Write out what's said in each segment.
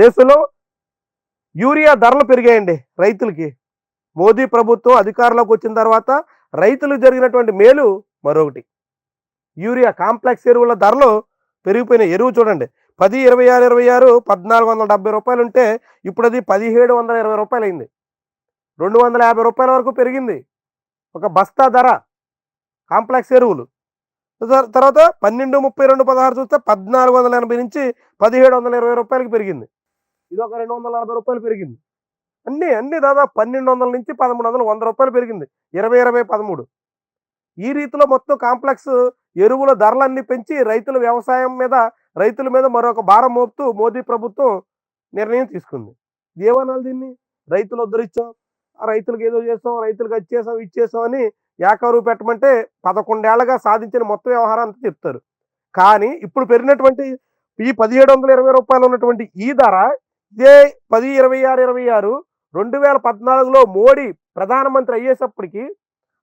దేశంలో యూరియా ధరలు పెరిగాయండి రైతులకి. మోదీ ప్రభుత్వం అధికారంలోకి వచ్చిన తర్వాత రైతులు జరిగినటువంటి మేలు మరొకటి. యూరియా కాంప్లెక్స్ ఎరువుల ధరలు పెరిగిపోయిన ఎరువు చూడండి. పది ఇరవై ఆరు ఇరవై ఆరు పద్నాలుగు వందల డెబ్బై రూపాయలు ఉంటే ఇప్పుడు అది పదిహేడు వందల ఇరవై రూపాయలు అయింది. రెండు వందల యాభై రూపాయల వరకు పెరిగింది. ఒక బస్తా ధర కాంప్లెక్స్ ఎరువులు. తర్వాత పన్నెండు ముప్పై రెండు పదహారు చూస్తే పద్నాలుగు వందల ఎనభై నుంచి పదిహేడు వందల ఇరవై రూపాయలకి పెరిగింది. ఇది ఒక రెండు వందల నలభై రూపాయలు పెరిగింది. అన్ని అన్ని దాదాపు పన్నెండు వందల నుంచి పదమూడు వందలు వంద రూపాయలు పెరిగింది. ఇరవై ఇరవై పదమూడు. ఈ రీతిలో మొత్తం కాంప్లెక్స్ ఎరువుల ధరలన్నీ పెంచి రైతుల వ్యవసాయం మీద రైతుల మీద మరొక భారం మోపుతూ మోదీ ప్రభుత్వం నిర్ణయం తీసుకుంది. ఏమనాలి దీన్ని? రైతులు ఉద్ధరించాం ఆ రైతులకు ఏదో చేసాం రైతులకు అది చేసాం ఇది చేసాం అని ఏకరువు పెట్టమంటే పదకొండేళ్ళగా సాధించిన మొత్తం వ్యవహారం అంతా చెప్తారు. కానీ ఇప్పుడు పెరిగినటువంటి ఈ పదిహేడు వందల ఇరవై రూపాయలు ఉన్నటువంటి ఈ ధర ఇదే పది ఇరవై ఆరు ఇరవై ఆరు రెండు వేల పద్నాలుగులో మోడీ ప్రధానమంత్రి అయ్యేటప్పటికి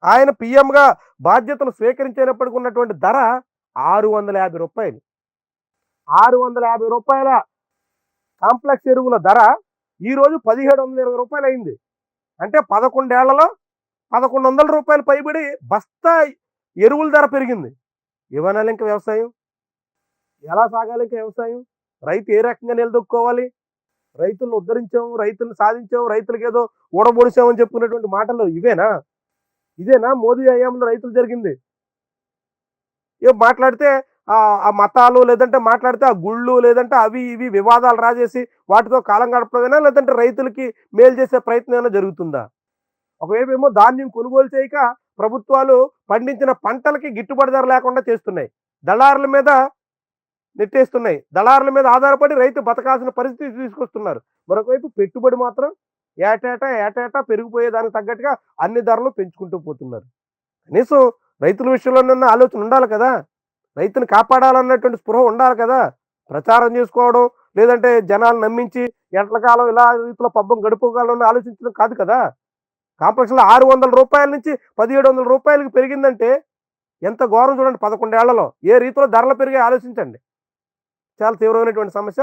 ఆయన పిఎంగా బాధ్యతలు స్వీకరించేటప్పటికి ఉన్నటువంటి ధర ఆరు వందల యాభై రూపాయలు. ఆరు వందల యాభై రూపాయల కాంప్లెక్స్ ఎరువుల ధర ఈరోజు పదిహేడు వందల ఇరవై రూపాయలు అయింది. అంటే పదకొండేళ్ళలో పదకొండు వందల రూపాయలు పైబడి బస్తా ఎరువుల ధర పెరిగింది. ఇవ్వనాలి ఇంకా వ్యవసాయం? ఎలా సాగాలి ఇంకా వ్యవసాయం? రైతు ఏ రకంగా నిలదొక్కుకోవాలి? రైతులను ఉద్ధరించాం రైతులను సాధించాం రైతులకు ఏదో ఊడబొడిచామని చెప్పుకునేటువంటి మాటలు ఇవేనా? ఇదేనా మోదీ హయాంలో రైతులు జరిగింది? ఏ మాట్లాడితే ఆ ఆ మతాలు లేదంటే మాట్లాడితే ఆ గుళ్ళు లేదంటే అవి ఇవి వివాదాలు రాజేసి వాటితో కాలం గడపడమేనా? లేదంటే రైతులకి మేలు చేసే ప్రయత్నం ఏమైనా జరుగుతుందా? ఒకవైపు ఏమో ధాన్యం కొనుగోలు చేయక ప్రభుత్వాలు పండించిన పంటలకి గిట్టుబాటు ధర లేకుండా చేస్తున్నాయి. దళారుల మీద నెట్టేస్తున్నాయి. దళారుల మీద ఆధారపడి రైతు బతకాల్సిన పరిస్థితి తీసుకొస్తున్నారు. మరొకవైపు పెట్టుబడి మాత్రం ఏటేటా ఏటేటా పెరిగిపోయే దానికి తగ్గట్టుగా అన్ని ధరలు పెంచుకుంటూ పోతున్నారు. కనీసం రైతుల విషయంలోనన్న ఆలోచన ఉండాలి కదా? రైతుని కాపాడాలన్నటువంటి స్పృహ ఉండాలి కదా? ప్రచారం చేసుకోవడం లేదంటే జనాలు నమ్మించి ఎంటల కాలం ఇలా రీతిలో పబ్బం గడుపుకోవాలని ఆలోచించడం కాదు కదా? కాంప్లెక్స్లో ఆరు వందల రూపాయల నుంచి పదిహేడు వందల రూపాయలకి పెరిగిందంటే ఎంత ఘోరం చూడండి పదకొండేళ్ళలో. ఏ రీతిలో ధరలు పెరిగి ఆలోచించండి. చాలా తీవ్రమైనటువంటి సమస్య.